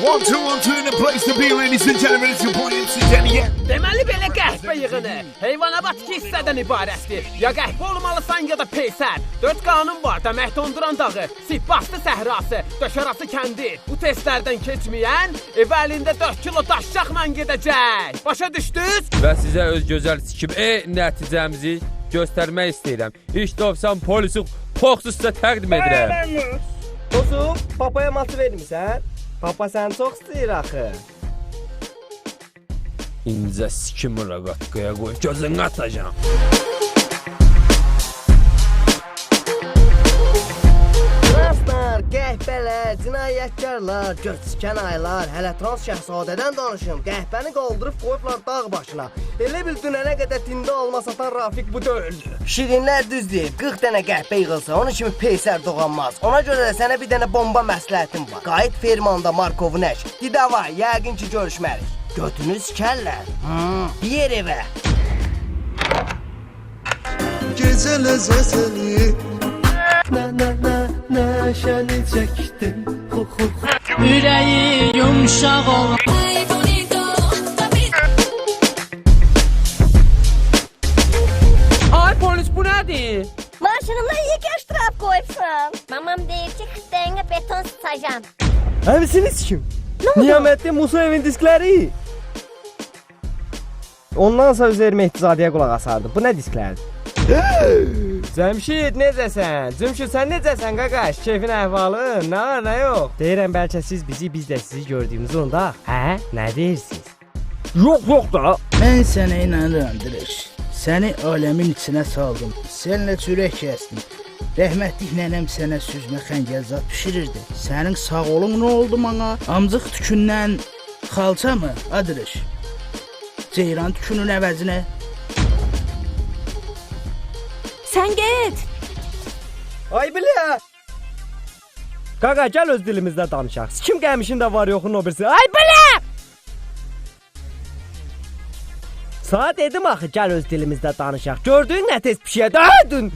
One, two, one, two in the place to be, ladies and gentlemen. It's your boy MC Jenny. Deməli belə qəhvə yığını heyvanat iki hissədən ibarətdir. Ya qəhvə olmalısan ya da peysər. Dörd qanun var. Demək Donduran dağı, Sibastı səhrası, Döşarası kəndi. Bu testlərdən keçməyən ev əlində 4 kilo daşşaqla gedəcək. Başa düşdünüz? Və sizə öz gözəl sikim E nəticəmizi göstərmək istəyirəm. İlk 90 polisi Foxus sizə təqdim edirəm. Dostum, papaya matı vermisən? Papa səni çox istəyir axı. İncə sikimi raqatqaya qoy, gözünü atacağam. Qəhbələr, cinayətkarlar, göçkən aylar, hələ trans şəhzadədən danışım. Qəhbəni qaldırıb qoyublar dağ başına. Elə bil dünənə qədər tində alma satan Rafiq bu döyüldü. Şirinlər düz deyib, 40 dənə qəhbə yığılsa, onun kimi peysər doğanmaz. Ona görə də sənə bir dənə bomba məsləhətim var. Qayıt fermanda Markovun əş. Didava, yəqin ki görüşmərik. Götünü sikərlər. Hmm, yer evə. Gece lezzetini Na na na neşəni çəkdim. Hu hu hu. Yüreği yumuşak ol Ay polis bu nədir? Maşınımda iki ştrap koysun. Mamam deyir ki, xistəyinə beton sıçacam. Həmsiniz kim? Niyamətli Musa evin diskləri. Ondan sonra Üzeyir Mehdizadəyə qulaq asardı. Bu nə disklərdir? Cəmşid necəsən? Cümşid sən necəsən qaqaş? Keyfin əhvalı? Nə var, nə yox? Deyirəm bəlkə siz bizi, biz də sizi gördüyümüz onda. Hə? Nə deyirsiniz? Yox, yox da. Mən sənə inanıram Direş. Səni aləmin içinə saldım. Səninlə çörək kəsdim. Rəhmətlik nənəm sənə süzmə xəngəl zad bişirirdi. Sənin sağolun nə oldu mana? Amcıq tükündən xalça mı? Adırış. Ceyran tükünün əvəzinə Sen git Ay bilə. Qaqa gəl öz dilimizdə danışaq. Kim gəlmişin də var yoxun o birisi. Ay bilə. Sana dedim axı gəl öz dilimizdə danışaq. Gördün nə tez pişiyə döydün.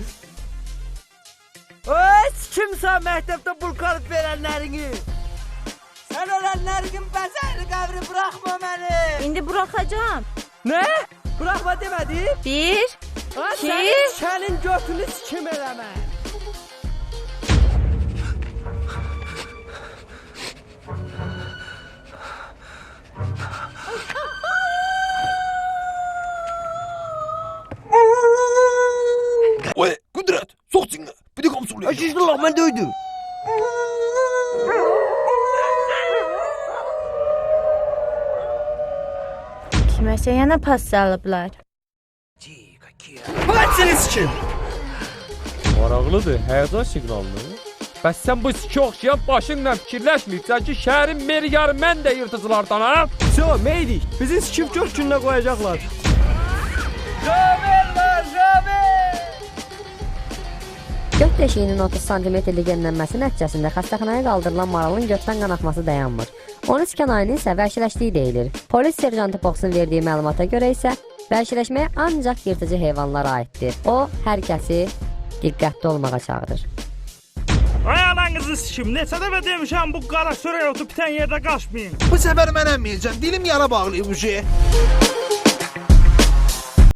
Öz kimsən məktəbdə bulqarıb verənlərini? Sən ölənlərin bəzəri qəbri buraxma məni. İndi bırakacağım Nə? Buraxma demədi? Bir Ha, İki. sənin sənin götünü sikim eləmə. Oy, Kudret. Sok singa. Bir de komşuluyor. Aşışdırlar mən döydüm. Kiməsə yana pas salıblar Hadi sikim. Maraqlıdır, həyəcan siqnalını. Bəs sən bu sikə oxşayan başınla fikirləşməyibsən ki, şəhərin merigarı mən də yırtıcılardanam? So, meydik. Bizi sikim çox günlə qoyacaqlar. Göt deşiyinin 30 sm genlənməsi nəticəsində xəstəxanaya qaldırılan maralın götdən qan axması dayanmır. Onun sikən ayının isə vəhşiləşdiyi deyilir. Polis serjantı Foxun verdiyi məlumata görə isə vəhşiləşməyə ancaq yırtıcı heyvanlara aiddir. O, hər kəsi diqqətli olmağa çağırır. Ay ananızı sikim. Neçə dəfə demişəm bu qara sürək otu bitən yerdə qaçmayın. Bu sefer mən emmeyeceğim Dilim yara bağlıyım bu şeye